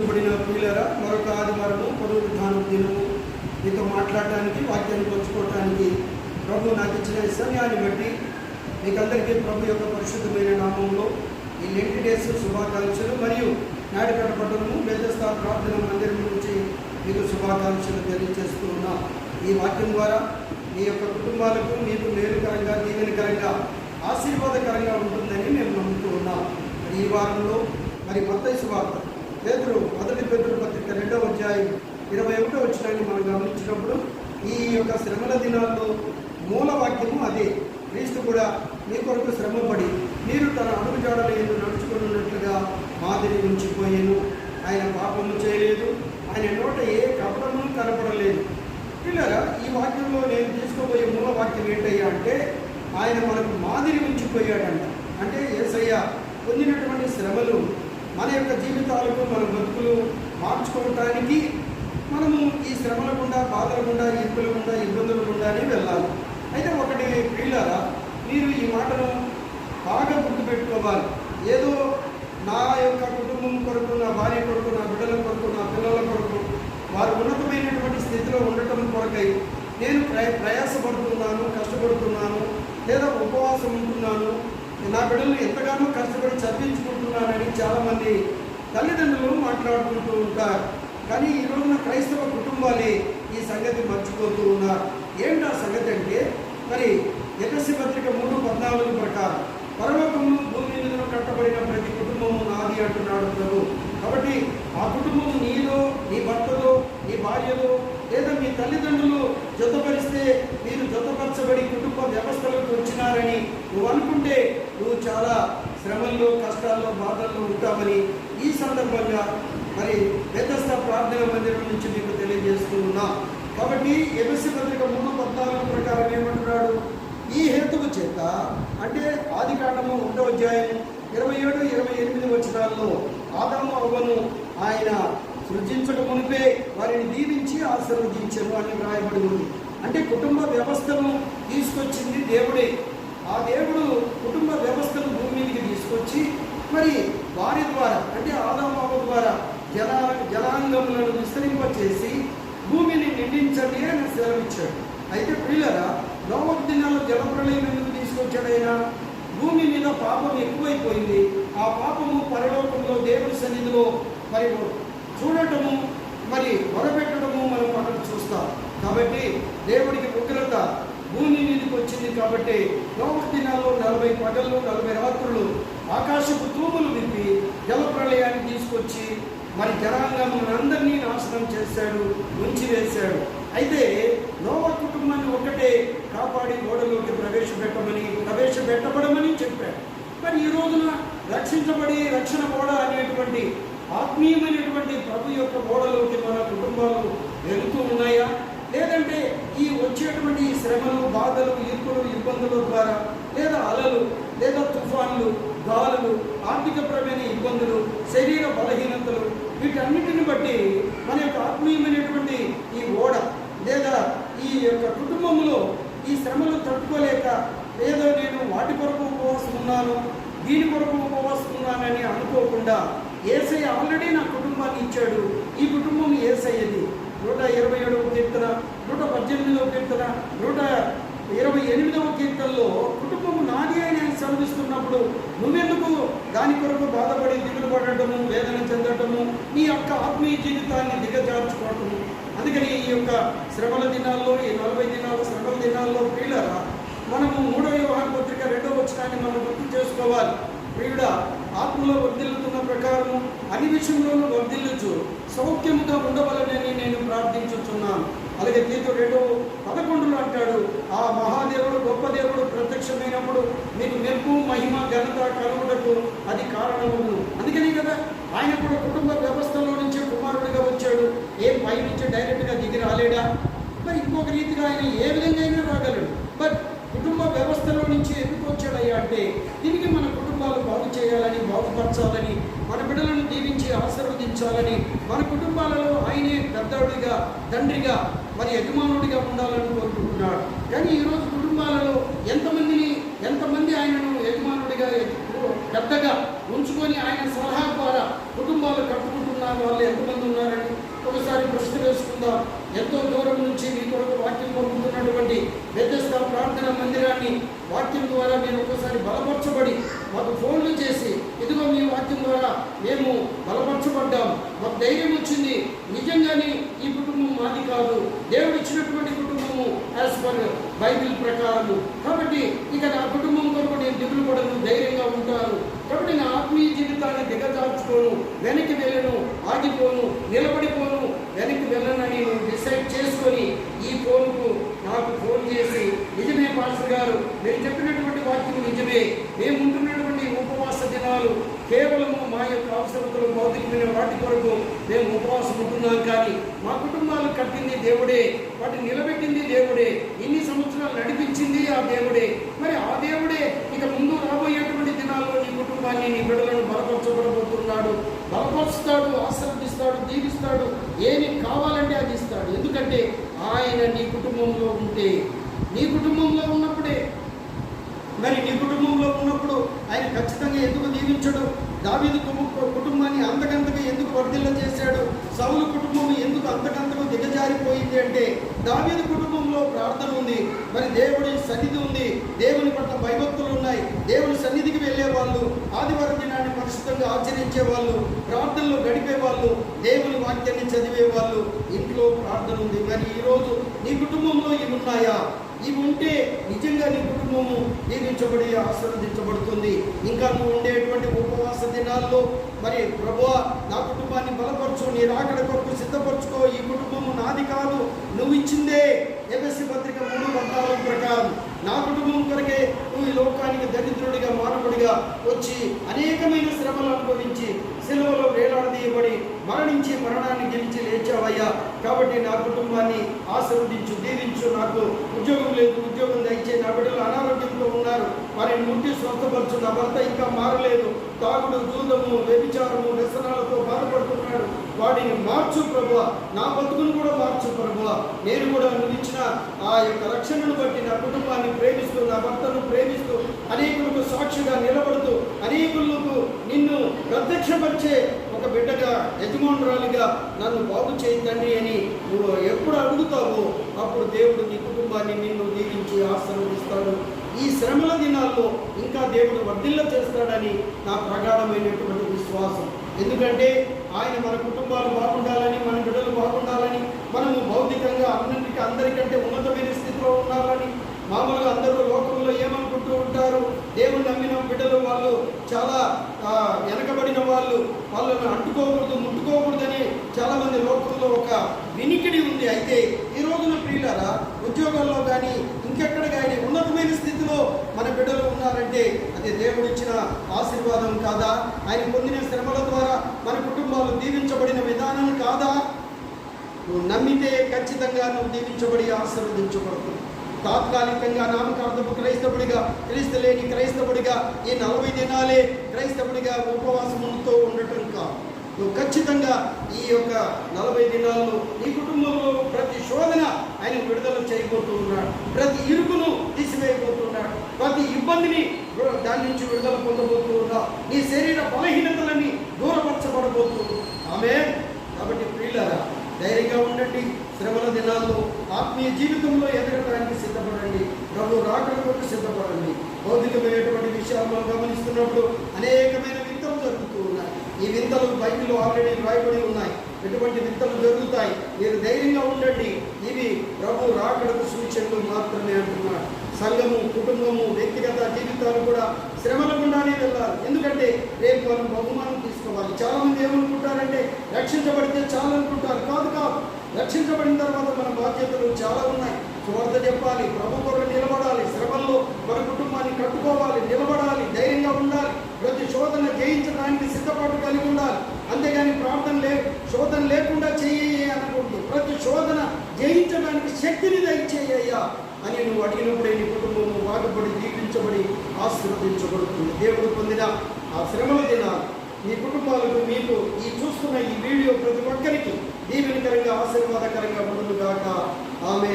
పడిన ప్రియులరా మరొక ఆదివారము పునరుద్ధానం దినము. మీతో మాట్లాడటానికి వాక్యాన్ని పంచుకోవటానికి ప్రభు నాకు ఇచ్చిన సమయాన్ని బట్టి మీకందరికీ ప్రభు యొక్క పరిశుద్ధమైన నామంలో ఈ లెంటి డేస్ శుభాకాంక్షలు మరియు నాడికట పట్టణము బేదస్థా ప్రార్థన మందిరం నుంచి మీకు శుభాకాంక్షలు తెలియజేస్తూ ఉన్నా. ఈ వాక్యం ద్వారా మీ యొక్క కుటుంబాలకు మీకు మేలుకరంగా దీవెనకరంగా ఆశీర్వాదకరంగా ఉంటుందని మేము నమ్ముతూ ఉన్నాం. మరి ఈ వారంలో మరి మత్తయి సువార్త పేదరు మొదటి పేదరు పత్రిక రెండవ అధ్యాయం ఇరవై ఒకటో వచ్చినాన్ని మనం గమనించినప్పుడు ఈ యొక్క శ్రమల దినాల్లో మూల వాక్యము అదే. క్రీస్తు కూడా మీ కొరకు శ్రమపడి మీరు తన అడుగుజాడల ఎందు నడుచుకున్నట్లుగా మాదిరి ఉంచిపోయాను. ఆయన పాపము చేయలేదు. ఆయన నోట ఏ కపటము కనపడలేదు. పిల్లరా ఈ వాక్యంలో నేను తీసుకోబోయే మూల వాక్యం ఏంటయ్యా అంటే ఆయన మనకు మాదిరి ఉంచిపోయాడంట. అంటే ఏసయ్య పొందినటువంటి శ్రమలు మన యొక్క జీవితాలకు మన బతుకులు మార్చుకోవటానికి మనము ఈ శ్రమల గుండా బాధల గుండా ఇరుకుల గుండా ఇబ్బందుల గుండానే వెళ్ళాలి. అయితే ఒకటి పిల్లరా మీరు ఈ మాటను బాగా గుర్తుపెట్టుకోవాలి. ఏదో నా యొక్క కుటుంబం కొరకు నా భార్య కొరకు నా బిడ్డల కొరకు నా పిల్లల కొరకు వారు ఉన్నతమైనటువంటి స్థితిలో ఉండటం కొరకై నేను ప్రయాసపడుతున్నాను కష్టపడుతున్నాను లేదా ఉపవాసం ఉంటున్నాను నా బిడ్డలు ఎంతగానో కష్టపడి చదివించుకుంటున్నానని చాలామంది తల్లిదండ్రులు మాట్లాడుకుంటూ ఉంటారు. కానీ ఈరోజున క్రైస్తవ కుటుంబాలే ఈ సంగతి మర్చిపోతూ ఉన్నారు. ఏంటి ఆ సంగతి అంటే మరి ఎకసి పత్రిక మూడు పద్నాలుగు ప్రకారం పరలోకము భూమి మీద కట్టబడిన ప్రతి కుటుంబము నాది అంటున్నాడు ప్రభు. కాబట్టి ఆ కుటుంబం నీలో నీ భర్తలో నీ భార్యలో లేదా మీ తల్లిదండ్రులు జతపరిస్తే మీరు జతపరచబడి కుటుంబ వ్యవస్థలో ఉంటారని నువ్వు అనుకుంటే నువ్వు చాలా శ్రమల్లో కష్టాల్లో బాధల్లో ఉంటామని ఈ సందర్భంగా మరి వేదస్థ ప్రార్థన మందిరం నుంచి మీకు తెలియజేస్తూ ఉన్నా కాబట్టి ఎబిసి పత్రిక మూడు పద్నాలుగు ప్రకారం ఏమంటున్నాడు? ఈ హేతువు చేత అంటే ఆది కాండము ఒకటో అధ్యాయం ఇరవై ఏడు ఇరవై ఎనిమిది వచనాల్లో ఆదాము అవ్వను ఆయన సృజించక మునిపే వారిని దీవించి ఆశీర్వదించను అని వ్రాయబడి ఉంది. అంటే కుటుంబ వ్యవస్థను తీసుకొచ్చింది దేవుడే. ఆ దేవుడు కుటుంబ వ్యవస్థను భూమి మీదకి తీసుకొచ్చి మరి వారి ద్వారా అంటే ఆదాము ద్వారా జల జలాంగములను విస్తరింపచేసి భూమిని నిండించండి అని సెలవిచ్చాడు. అయితే ప్రియులరా నోవకు దినాల్లో జలప్రలయం ఎందుకు తీసుకొచ్చాడైనా భూమి మీద పాపం ఎక్కువైపోయింది. ఆ పాపము పరలోకంలో దేవుడి సన్నిధిలో మరి చూడటము మరి మొరపెట్టడము మనం అక్కడ చూస్తాం. కాబట్టి దేవుడు ఉగ్రత భూమి మీదకి వచ్చింది కాబట్టి నోవ దినాల్లో నలభై పగళ్ళు నలభై రాత్రులు ఆకాశపు తూములు విప్పి జలప్రలయాన్ని తీసుకొచ్చి మరి జనాంగములను అందరినీ నాశనం చేశాడు ఉంచివేశాడు అయితే లోవ కుటుంబాన్ని ఒకటే కాపాడి గోడలోకి ప్రవేశపెట్టమని ప్రవేశపెట్టబడమని చెప్పాడు. మరి ఈ రోజున రక్షించబడి రక్షణ గోడ అనేటువంటి ఆత్మీయమైనటువంటి ప్రభు యొక్క గోడలోకి మన కుటుంబాలు వెళుతూ ఉన్నాయా? లేదంటే ఈ వచ్చేటువంటి ఈ శ్రమలు బాధలు ఇరుకులు ఇబ్బందుల ద్వారా లేదా అలలు లేదా తుఫాన్లు గాలులు ఆర్థికపరమైన ఇబ్బందులు శరీర బలహీనతలు వీటన్నిటిని బట్టి మన యొక్క ఆత్మీయమైనటువంటి ఈ ఓడ లేదా ఈ యొక్క కుటుంబంలో ఈ శ్రమలు తట్టుకోలేక ఏదో నేను వాటి కొరకు ఉపవాసం ఉన్నాను దీని కొరకు ఉపవాసం ఉన్నానని అనుకోకుండా ఏసై ఆల్రెడీ నా కుటుంబాన్ని ఇచ్చాడు. ఈ కుటుంబం ఏసయ్యది. నూట ఇరవై ఏడవ కీర్తన నూట పద్దెనిమిదవ కీర్తన నూట ఇరవై ఎనిమిదవ కీర్తనలో కుటుంబం నాది అని ఆయన నువ్వెందుకు దాని కొరకు బాధపడి దిగులు పడటము వేదన చెందటము నీ యొక్క ఆత్మీయ జీవితాన్ని దిగజార్చుకోవటము? అందుకని ఈ యొక్క శ్రమల దినాల్లో ఈ నలభై దినాలు శ్రమల దినాల్లో ప్రియులరా మనము మూడవ వ్యవహార పత్రిక రెండవ వచనాన్ని మనం గుర్తు చేసుకోవాలి. ప్రియుడ ఆత్మలో వర్దిల్లుతున్న ప్రకారము అన్ని విషయంలోనూ వర్ధిల్లుచు సౌఖ్యముగా ఉండవలనని నేను ప్రార్థించుచున్నాను. అలాగే తీర్థ రెండో పదకొండులో అంటాడు ఆ మహాదేవుడు గొప్ప దేవుడు ప్రత్యక్షమైనప్పుడు మీకు మెప్పు మహిమ ఘనత కలుగుటకు అది కారణము అందుకని కదా ఆయన కూడా కుటుంబ వ్యవస్థలో నుంచి కుమారుడిగా వచ్చాడు. ఏం పై నుంచి డైరెక్ట్గా దిగి రాలేడా? మరి ఇంకొక రీతిగా ఆయన ఏ విధంగా అయినా రాగలడు బట్ కుటుంబ వ్యవస్థలో నుంచి ఎందుకు వచ్చాడయ్యా అంటే దీనికి మన కుటుంబాలు బాగు చేయాలని బాగుపరచాలని మన బిడ్డలను దీవించి ఆశీర్వదించాలని మన కుటుంబాలలో ఆయనే పెద్దడిగా తండ్రిగా మరి యజమానుడిగా ఉండాలని కోరుకుంటున్నాడు. కానీ ఈరోజు కుటుంబాలలో ఎంతమందిని ఎంతమంది ఆయనను యజమానుడిగా పెద్దగా ఉంచుకొని ఆయన సలహా ద్వారా కుటుంబాలు కట్టుకుంటున్నారు వాళ్ళు ఎంతమంది ఉన్నారని ఒకసారి ప్రశ్న వేసుకుందాం. ఎంతో దూరం నుంచి మీ కొరకు వాక్యం పంపుతున్నటువంటి వ్యత్యస్త ప్రార్థన మందిరాన్ని వాక్యం ద్వారా నేను ఒకసారి బలపరచబడి మాకు ఫోన్లు చేసి ఇదిగో మీ వాక్యం ద్వారా మేము బలపరచబడ్డాం. మాకు ధైర్యం వచ్చింది. నిజంగానే ఈ కుటుంబం మాది కాదు. దేవుడు ఇచ్చినటువంటి కుటుంబము యాజ్ పర్ బైబిల్ ప్రకారము. కాబట్టి ఇక నా కుటుంబం కొరకు నేను దిగులు పడను ధైర్యంగా ఉంటాను. కాబట్టి నా ఆత్మీయ జీవితాన్ని దిగజార్చుకోను వెనక్కి వెళ్ళను ఆగిపోను నిలబడిపోను వెనక్కి వెళ్ళనని నేను డిసైడ్ చేసుకొని ఈ ఫోన్కు నాకు ఫోన్ చేసి నిజమే పాస్టర్ గారు మీరు చెప్పినటువంటి వాక్యం నిజమే మేము ఉంటున్నటువంటి ఉపవాస దినాలు కేవలము మా యొక్క అవసరతలు భౌతికమైన వాటి కొరకు మేము ఉపవాసం ఉంటున్నాం కానీ మా కుటుంబాలు కట్టింది దేవుడే వాటిని నిలబెట్టింది దేవుడే ఇన్ని సంవత్సరాలు నడిపించింది ఆ దేవుడే. మరి ఆ దేవుడే ఇక ముందు రాబోయేటువంటి దినాల్లో నీ కుటుంబాన్ని నీ బిడ్డలను బలపరచబడబోతున్నాడు. బలపరుస్తాడు ఆశ్రదిస్తాడు దీవిస్తాడు. ఏమి కావాలంటే అది ఇస్తాడు. ఎందుకంటే ఆయన నీ కుటుంబంలో ఉంటే నీ కుటుంబంలో ఉన్నప్పుడే. మరి నీ కుటుంబం ఆయన ఖచ్చితంగా ఎందుకు దీవించడు? దావీదు కుటుంబాన్ని అంతకంతగా ఎందుకు వర్ధిల్ల చేశాడు? సౌలు కుటుంబం ఎందుకు అంతకంతకు దిగజారిపోయింది అంటే దావీదు కుటుంబంలో ప్రార్థన ఉంది మరి దేవుడి సన్నిధి ఉంది దేవుని పట్ల భయభక్తులు ఉన్నాయి దేవుని సన్నిధికి వెళ్ళే వాళ్ళు ఆదివారం దినాన్ని పరిశుద్ధంగా ఆచరించే వాళ్ళు ప్రార్థనలో గడిపే వాళ్ళు దేవుని వాక్యాన్ని చదివే వాళ్ళు ఇంట్లో ప్రార్థన ఉంది. మరి ఈరోజు నీ కుటుంబంలో ఇవి ఉన్నాయా? ఇవి ఉంటే నిజంగా నీ కుటుంబము దీవించబడి ఆశీర్వదించబడుతుంది. ఇంకా నువ్వు ఉండేటువంటి ఉపవాస దినాల్లో మరి ప్రభు నా కుటుంబాన్ని బలపరచు నీ రాకడ కొరకు సిద్ధపరచుకో. ఈ కుటుంబము నాది కాదు నువ్వు ఇచ్చిందే ఎబెస్సి పత్రిక మూడు పద్నాలుగు ప్రకారం నా కుటుంబం కొరకే నువ్వు ఈ లోకానికి దరిద్రుడిగా మానవుడిగా వచ్చి అనేకమైన శ్రమలు అనుభవించి సెలవులో వేలాడదీయబడి మరణించి మరణాన్ని గెలిచి లేచావయ్యా. కాబట్టి నా కుటుంబాన్ని ఆశీర్వదించు దీవించు. నాకు ఉద్యోగం లేదు ఉద్యోగం దయచే నా బిడ్డలు అనారోగ్యంతో ఉన్నారు. వారిని ముట్టి స్వస్థపరచు. నా భర్త ఇంకా మారలేదు. తాగుడు దూదము వ్యభిచారము వ్యసనాలతో బాధపడుతున్నాడు. వాడిని మార్చు ప్రభు నా బతుకును కూడా మార్చు ప్రభు నేను కూడా నువ్వు ఇచ్చిన ఆ యొక్క రక్షణను బట్టి నా కుటుంబాన్ని ప్రేమిస్తూ నా భర్త ప్రత్యక్షపరిచే ఒక బిడ్డగా యజమానురాలిగా నన్ను బాగు చేయండి అని నువ్వు ఎప్పుడు అడుగుతావో అప్పుడు దేవుడు నీ కుటుంబాన్ని నిన్ను దీవించి ఆశీర్వదిస్తాడు. ఈ శ్రమల దినాల్లో ఇంకా దేవుడు వర్ధిల్ల చేస్తాడని నా ప్రగాఢమైనటువంటి విశ్వాసం. ఎందుకంటే ఆయన మన కుటుంబాలు బాగుండాలని మన బిడ్డలు బాగుండాలని మనము భౌతికంగా అన్నింటికి అందరికంటే ఉన్నతమైన స్థితిలో ఉండాలని మామూలుగా అందరూ లోకంలో ఏమనుకుంటూ ఉంటారు? దేవుని నమ్మిన బిడ్డలు వాళ్ళు చాలా వెనకబడిన వాళ్ళు వాళ్ళను అంటుకోకూడదు ముట్టుకోకూడదని చాలామంది లోకంలో ఒక వినికిడి ఉంది. అయితే ఈ రోజున ప్రియులారా ఉద్యోగాల్లో కానీ ఇంకెక్కడ కానీ ఉన్నతమైన స్థితిలో మన బిడ్డలు ఉన్నారంటే అది దేవుడు ఇచ్చిన ఆశీర్వాదం కాదా? ఆయన పొందిన శ్రమల ద్వారా మన కుటుంబాలు దీవించబడిన విధానం కాదా? నువ్వు నమ్మితే ఖచ్చితంగా నువ్వు దీవించబడి ఆశీర్వదించబడుతుంది తాత్కాలికంగా నామకార్థపు క్రైస్తవుడిగా క్రీస్తులేని క్రైస్తవుడిగా ఈ నలభై దినాలే క్రైస్తవుడిగా ఉపవాసముతో ఉండటం కాదు. నువ్వు ఖచ్చితంగా ఈ యొక్క నలభై దినాల్లో నీ కుటుంబంలో ప్రతి శోధన ఆయన విడుదల చేయబోతూ ఉన్నాడు. ప్రతి ఇరుకును తీసివేయబోతున్నాడు. ప్రతి ఇబ్బందిని దాని నుంచి విడుదల పొందబోతూ ఉన్నావు నీ శరీర బలహీనతలన్నీ దూరపరచబడబోతూ ఆమె కాబట్టి ప్రియులారా ధైర్యంగా ఉండండి. శ్రమల దినాల్లో ఆత్మీయ జీవితంలో ఎదగటానికి సిద్ధపడండి. ప్రభు రాకడ కొరకు సిద్ధపడండి. భౌతికమైనటువంటి విషయాలను గమనిస్తున్నప్పుడు అనేకమైన వింతలు జరుగుతూ ఉన్నాయి. ఈ వింతలు బైబిల్ ఆల్రెడీ వ్రాయబడి ఉన్నాయి. ఎటువంటి వింతలు జరుగుతాయి? మీరు ధైర్యంగా ఉండండి. ఇవి ప్రభు రాకడకు సూచనలు మాత్రమే అంటున్నాడు. సంఘము కుటుంబము వ్యక్తిగత జీవితాలు కూడా శ్రమల గుండానే వెళ్ళాలి. ఎందుకంటే రేపు మనం బహుమానం తీసుకోవాలి రక్షించబడితే చాలా అనుకుంటారు కాదు కాదు రక్షించబడిన తర్వాత మన బాధ్యతలు చాలా ఉన్నాయి. సువార్త చెప్పాలి ప్రభు కొరకు నిలబడాలి శ్రమల్లో మన కుటుంబాన్ని కట్టుకోవాలి నిలబడాలి ధైర్యంగా ఉండాలి. ప్రతి శోధన జయించడానికి సిద్ధపాటు కలిగి ఉండాలి. అంతేగాని ప్రార్థన లే శోధన లేకుండా చెయ్యి అనుకుంటుంది ప్రతి శోధన జయించడానికి శక్తిని దయచేయ్యా అని నువ్వు అడిగినప్పుడే నీ కుటుంబము బాగుపడి జీవించబడి ఆశీర్వదించబడుతుంది. దేవుడు పొందిన ఆ శ్రమల దినాలు మీ కుటుంబాలకు మీకు ఈ చూస్తున్న ఈ వీడియో ప్రతి ఒక్కరికి దీవెనకరంగా ఆశీర్వాదకరంగా ఉండును కాక ఆమె